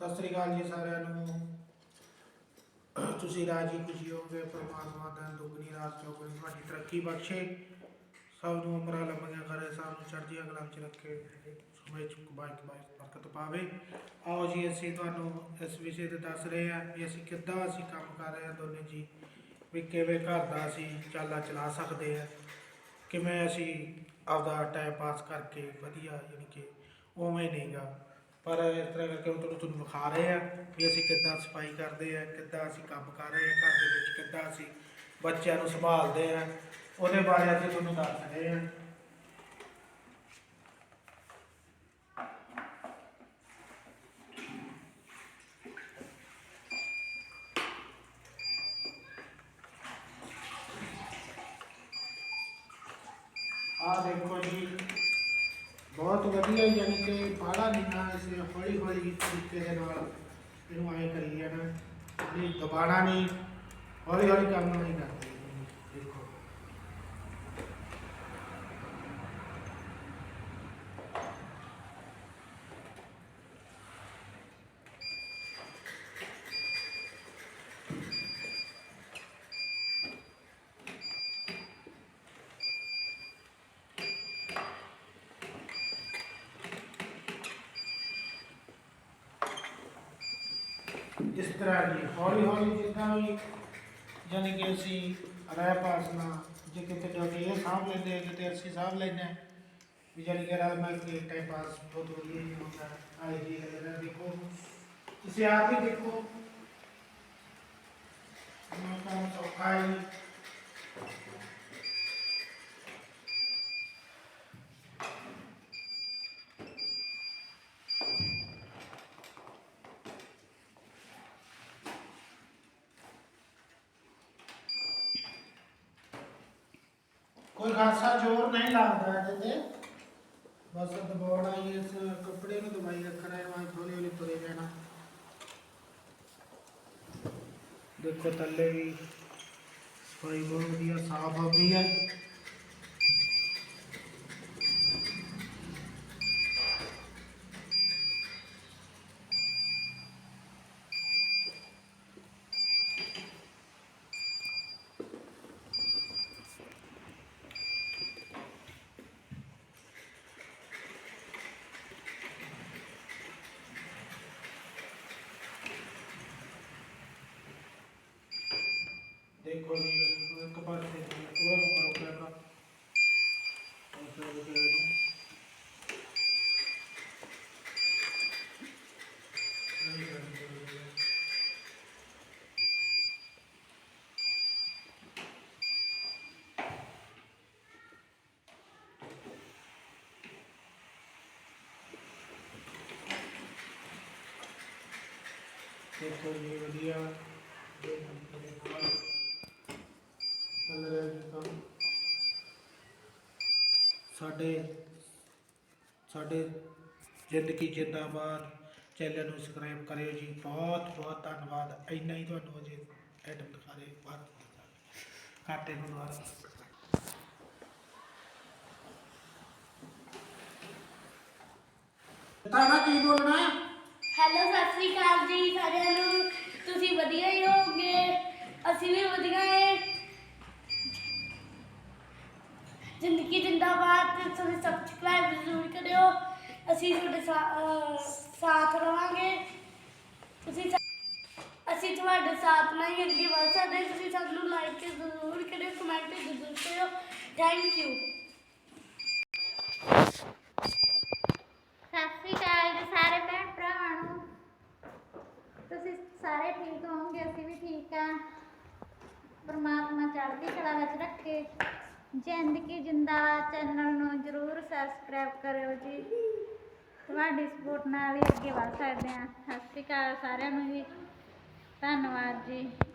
ਸਤਿ ਸ੍ਰੀ ਅਕਾਲ ਜੀ ਸਾਰਿਆਂ ਨੂੰ। ਤੁਸੀਂ ਰਾਜੀ ਖੁਸ਼ੀ ਹੋਵੇ ਪਰਮਾਤਮਾ ਦਾ ਦੁਗਣੀ ਰਾਤ ਚੌਗਣੀ ਤੁਹਾਡੀ ਤਰੱਕੀ ਬਖਸ਼ੇ। ਸਭ ਨੂੰ ਉਮਰਾਂ ਲੰਮੀਆਂ ਕਰੇ ਸਭ ਨੂੰ ਚੜ੍ਹਦੀਆਂ ਕਲਾਂ ਚ ਰੱਖੇ। ਸਮੇਂ ਚ ਕਬਾਈ ਕਬਾਈ ਬਰਕਤ ਪਾਵੇ। ਆਓ ਜੀ, ਅਸੀਂ ਤੁਹਾਨੂੰ ਇਸ ਵਿਸ਼ੇ ਤੇ ਦੱਸ ਰਹੇ ਹਾਂ ਵੀ ਅਸੀਂ ਕਿੱਦਾਂ ਅਸੀਂ ਕੰਮ ਕਰ ਰਹੇ ਹਾਂ ਦੋਨੇ ਜੀ। ਵੀ ਕਿਵੇਂ ਘਰ ਦਾ ਅਸੀਂ ਚਾਲਾ ਚਲਾ ਸਕਦੇ ਹਾਂ। ਕਿਵੇਂ ਅਸੀਂ ਆਪਦਾ ਟਾਈਮ ਪਾਸ ਕਰਕੇ ਵਧੀਆ, ਯਾਨੀ ਕਿ ਉਵੇਂ ਨਹੀਂਗਾ। ਪਰ ਇਸ ਤਰ੍ਹਾਂ ਕਰਕੇ ਉਹ ਤੁਹਾਨੂੰ ਤੁਹਾਨੂੰ ਵਿਖਾ ਰਹੇ ਆ ਵੀ ਅਸੀਂ ਕਿੱਦਾਂ ਸਫ਼ਾਈ ਕਰਦੇ ਆ ਕਿੱਦਾਂ ਅਸੀਂ ਕੰਮ ਕਰ ਰਹੇ ਆ ਘਰ ਦੇ ਵਿੱਚ ਕਿੱਦਾਂ ਅਸੀਂ ਬੱਚਿਆਂ ਨੂੰ ਸੰਭਾਲਦੇ ਆ ਉਹਦੇ ਬਾਰੇ ਅਸੀਂ ਤੁਹਾਨੂੰ ਦੱਸ ਰਹੇ ਆ ਆ ਦੇਖੋ ਜੀ ਬਹੁਤ ਵਧੀਆ ਯਾਨੀ ਕਿ ਬਾਹਲਾ ਨਹੀਂ ਨਾ ਇਸੇ ਹੌਲੀ ਹੌਲੀ ਤਰੀਕੇ ਦੇ ਨਾਲ ਇਹਨੂੰ ਆਏ ਕਰੀ ਜਾਣਾ। ਇਹ ਦਬਾਣਾ ਨਹੀਂ, ਹੌਲੀ ਹੌਲੀ ਕੰਮ ਨਹੀਂ ਕਰਦੇ ਦੇਖੋ ਇਸ ਤਰ੍ਹਾਂ ਜੀ ਹੌਲੀ ਹੌਲੀ ਜਿੱਦਾਂ ਵੀ ਯਾਨੀ ਕਿ ਅਸੀਂ ਰਹਿ ਪਾਸਨਾ ਜੇ ਕਿਤੇ ਜਾ ਇਹ ਸਾਂਭ ਲੈਂਦੇ ਆ, ਕਿਤੇ ਅਸੀਂ ਸਾਂਭ ਲੈਂਦੇ ਹਾਂ ਵੀ ਯਾਨੀ ਕਿ ਰਲ ਮਿਲ ਕੇ ਟਾਈਮ ਪਾਸ ਬਹੁਤ ਵਧੀਆ ਹੀ ਹੁੰਦਾ, ਆਏ ਜੀ ਇਹ ਦੇਖੋ। ਤੁਸੀਂ ਆਪ ਹੀ ਦੇਖੋ। ਮੈਂ ਕੰਮ ਸੌਖਾ ਹੈ ਕੋਈ ਖਾਸਾ ਜ਼ੋਰ ਨਹੀਂ ਲੱਗਦਾ ਇਹਦੇ ਤੇ। ਬਸ ਦਬਾਉਣਾ ਹੀ ਇਸ ਕੱਪੜੇ ਨੂੰ ਦਬਾਈ ਰੱਖਣਾ ਹੈ ਮੈਂ ਹੌਲੀ ਹੌਲੀ ਤੁਰੇ ਜਾਣਾ। ਦੇਖੋ ਥੱਲੇ ਵੀ ਸਫ਼ਾਈ ਬਹੁਤ ਵਧੀਆ, ਸਾਫ਼ ਆਉਂਦੀ ਹੈ ਇੱਕ ਪਾਸੇ ਜੀ ਪੂਰਾ ਨੂੰ ਕਰੋ ਕੈਮਰਾ ਉਸੇ ਦੇ ਨੂੰ ਨਹੀਂ ਕਰਨੀ ਦੇਖੋ ਜੀ ਵਧੀਆ ਅੰਦਰ ਜੀ ਕੰਮ ਸਾਡੇ ਸਾਡੇ ਜ਼ਿੰਦਗੀ ਜਿੰਦਾਬਾਦ ਚੈਨਲ ਨੂੰ ਸਬਸਕ੍ਰਾਈਬ ਕਰਿਓ ਜੀ। ਬਹੁਤ ਬਹੁਤ ਧੰਨਵਾਦ। ਇੰਨਾ ਹੀ ਤੁਹਾਨੂੰ ਅਜੇ ਐਡਮ ਦਿਖਾ ਰਹੇ। ਬਾਅਦ ਕਾਟੇ ਨੂੰ ਦੁਆਰਾ ਤਾਣਾ ਕੀ ਬੋਲਣਾ? ਹੈਲੋ ਸਤਿ ਸ੍ਰੀ ਅਕਾਲ ਜੀ ਸਾਰਿਆਂ ਨੂੰ। ਤੁਸੀਂ ਵਧੀਆ ਹੀ ਹੋਗੇ ਅਸੀਂ ਵੀ ਵਧੀਆ ਹੈ ਜ਼ਿੰਦਗੀ ਜਿੰਦਾਬਾਦ ਸਬਸਕ੍ਰਾਈਬ ਜ਼ਰੂਰ ਕਰਿਓ। ਅਸੀਂ ਤੁਹਾਡੇ ਸਾ- ਅਹ, ਸਾਥ ਰਵਾਂਗੇ। ਤੁਸੀਂ ਸਾ- ਅਸੀਂ ਤੁਹਾਡੇ ਸਾਥ ਨਾਲ ਹੀ ਅੱਗੇ ਵਧ ਸਕਦੇ ਹਾਂ। ਤੁਸੀਂ ਸਾਨੂੰ ਲਾਈਕ ਜ਼ਰੂਰ ਕਰਿਓ ਕਮੈਂਟ ਜ਼ਰੂਰ ਕਰਿਓ। ਥੈਂਕ ਯੂ ਸਤਿ ਸ਼੍ਰੀ ਅਕਾਲ ਜੀ ਸਾਰੇ ਭੈਣ ਭਰਾਵਾਂ ਨੂੰ। ਤੁਸੀਂ ਸਾਰੇ ਠੀਕ ਹੋਵੋਗੇ? ਅਸੀਂ ਵੀ ਠੀਕ ਆ ਪਰਮਾਤਮਾ ਚੜ੍ਹਦੀ ਕਲਾ ਵਿੱਚ ਰੱਖੇ। ਜ਼ਿੰਦਗੀ ਜਿੰਦਾ ਚੈਨਲ ਨੂੰ ਜਰੂਰ ਸਬਸਕ੍ਰਾਈਬ ਕਰਿਓ ਜੀ। ਤੁਹਾਡੀ ਸਪੋਰਟ ਨਾਲ ਹੀ ਅੱਗੇ ਵਧ ਸਕਦੇ ਹਾਂ। ਸਤਿ ਸ਼੍ਰੀ ਅਕਾਲ ਸਾਰਿਆਂ ਨੂੰ ਜੀ। ਧੰਨਵਾਦ ਜੀ।